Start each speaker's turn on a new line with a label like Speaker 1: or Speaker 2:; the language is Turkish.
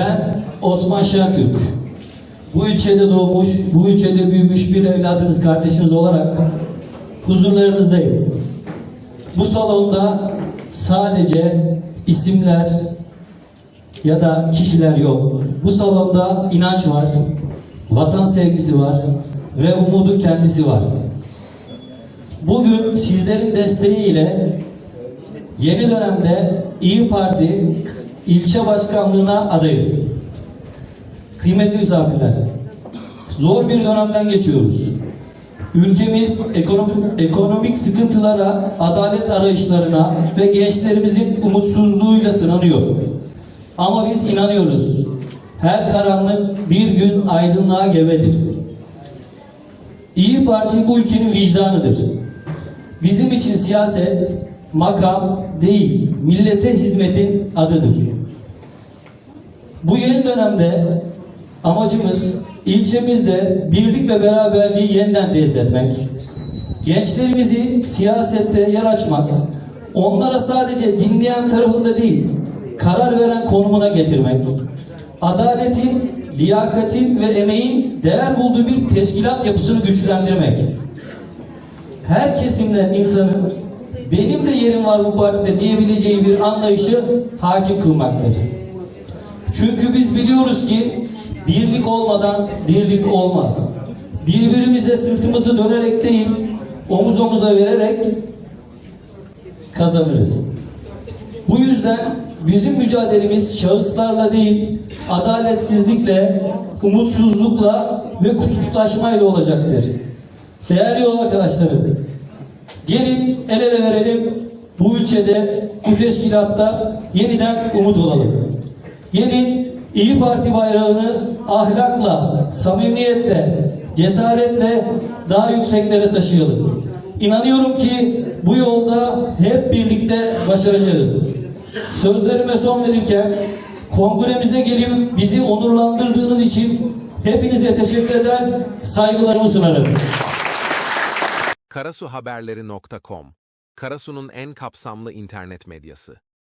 Speaker 1: Ben Osman Şentürk. Bu ilçede doğmuş, bu ilçede büyümüş bir evladınız, kardeşiniz olarak huzurlarınızdayım. Bu salonda sadece isimler ya da kişiler yok. Bu salonda inanç var, vatan sevgisi var ve umudu kendisi var. Bugün sizlerin desteğiyle yeni dönemde İyi Parti ilçe başkanlığına adayım. Kıymetli misafirler, zor bir dönemden geçiyoruz. Ülkemiz ekonomik, ekonomik sıkıntılara, adalet arayışlarına ve gençlerimizin umutsuzluğuyla sınanıyor. Ama biz inanıyoruz. Her karanlık bir gün aydınlığa gebedir. İyi Parti bu ülkenin vicdanıdır. Bizim için siyaset makam değil, millete hizmetin adıdır. Bu yeni dönemde amacımız ilçemizde birlik ve beraberliği yeniden tesis etmek. Gençlerimizi siyasette yer açmak, onlara sadece dinleyen tarafında değil, karar veren konumuna getirmek. Adaletin, liyakatin ve emeğin değer bulduğu bir teşkilat yapısını güçlendirmek. Her kesimden insanın benim de yerim var bu partide diyebileceği bir anlayışı hakim kılmaktır. Çünkü biz biliyoruz ki birlik olmadan dirlik olmaz. Birbirimize sırtımızı dönerek değil, omuz omuza vererek kazanırız. Bu yüzden bizim mücadelemiz şahıslarla değil, adaletsizlikle, umutsuzlukla ve kutuplaşmayla olacaktır. Değerli yol arkadaşlarım, gelin el ele verelim, bu ülkede, bu teşkilatta yeniden umut olalım. Gelin İyi Parti bayrağını ahlakla, samimiyetle, cesaretle daha yükseklere taşıyalım. İnanıyorum ki bu yolda hep birlikte başaracağız. Sözlerime son verirken kongremize gelip bizi onurlandırdığınız için hepinize teşekkür eder, saygılarımı sunarım.
Speaker 2: karasuhaberleri.com Karasu'nun en kapsamlı internet medyası.